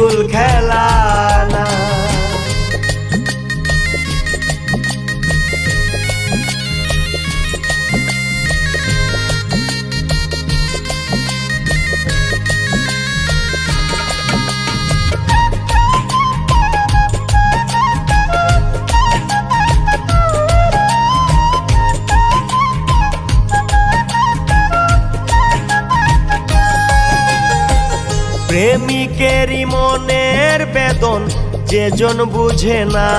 পুতুল খেলা না প্রেমিকেরই মনের বেদন যেজন বুঝে না,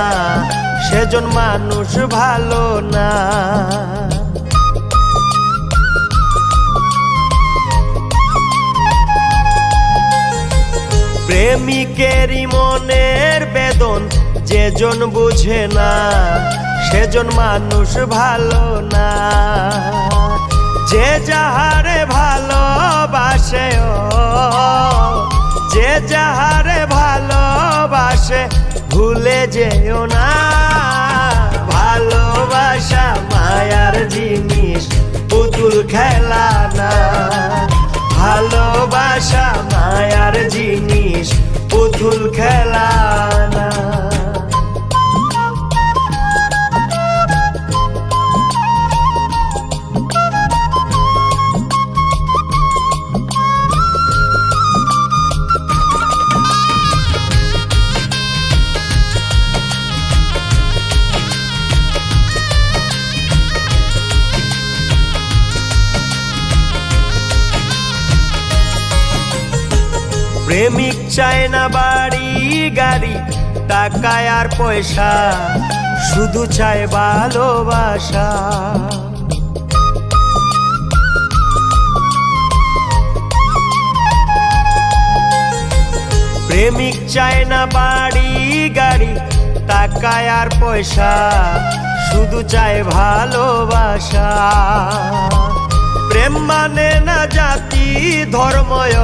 সেজন মানুষ ভালো না। প্রেমিকেরই মনের বেদন যেজন বুঝে না, সেজন মানুষ ভালো না। যে যাহারে ভালোবাসে ও, যে যাহারে ভালোবাসে, ভুলে যেও না। ভালোবাসা মায়ার জিনিস, পুতুল খেলা না। প্রেমিক চায় না বাড়ি, গাড়ি, টাকায় আর পয়সা, শুধু চায় ভালোবাসা। প্রেমিক চায় না বাড়ি, গাড়ি, টাকায় আর পয়সা, শুধু চায় ভালোবাসা। প্রেম মানে না জাতি, ধর্ময়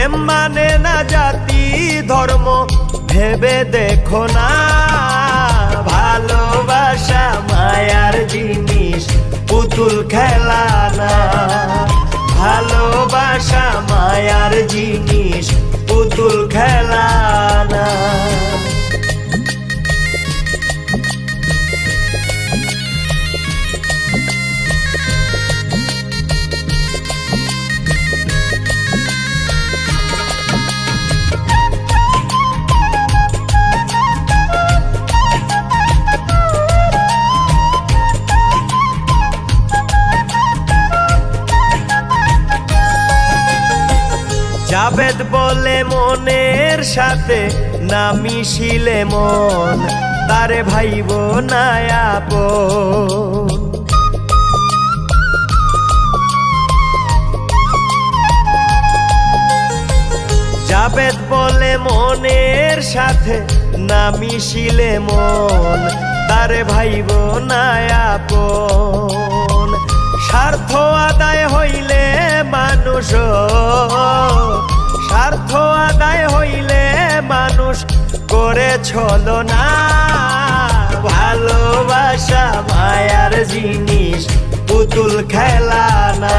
প্রেম মানে না জাতি ধর্ম। ভেবে দেখো না। জাবেদ বলে মনের সাথে না মিশিলে মন, তারে ভাইব না আপন। জাবেদ বলে মনের সাথে না মিশিলে মন, তারে ভাইব না আপন। স্বার্থ আদায় হইলে মানুষ করে ছলো না। ভালোবাসা মায়ার জিনিস, পুতুল খেলা না।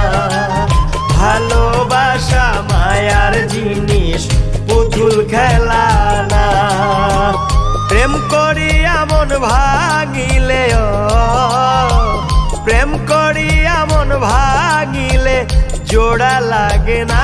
ভালোবাসা মায়ার জিনিস, পুতুল খেলা না। প্রেম করিয়া মন ভাঙিলে প্রেম করিয়া মন ভাঙিলে জোড়া লাগে না।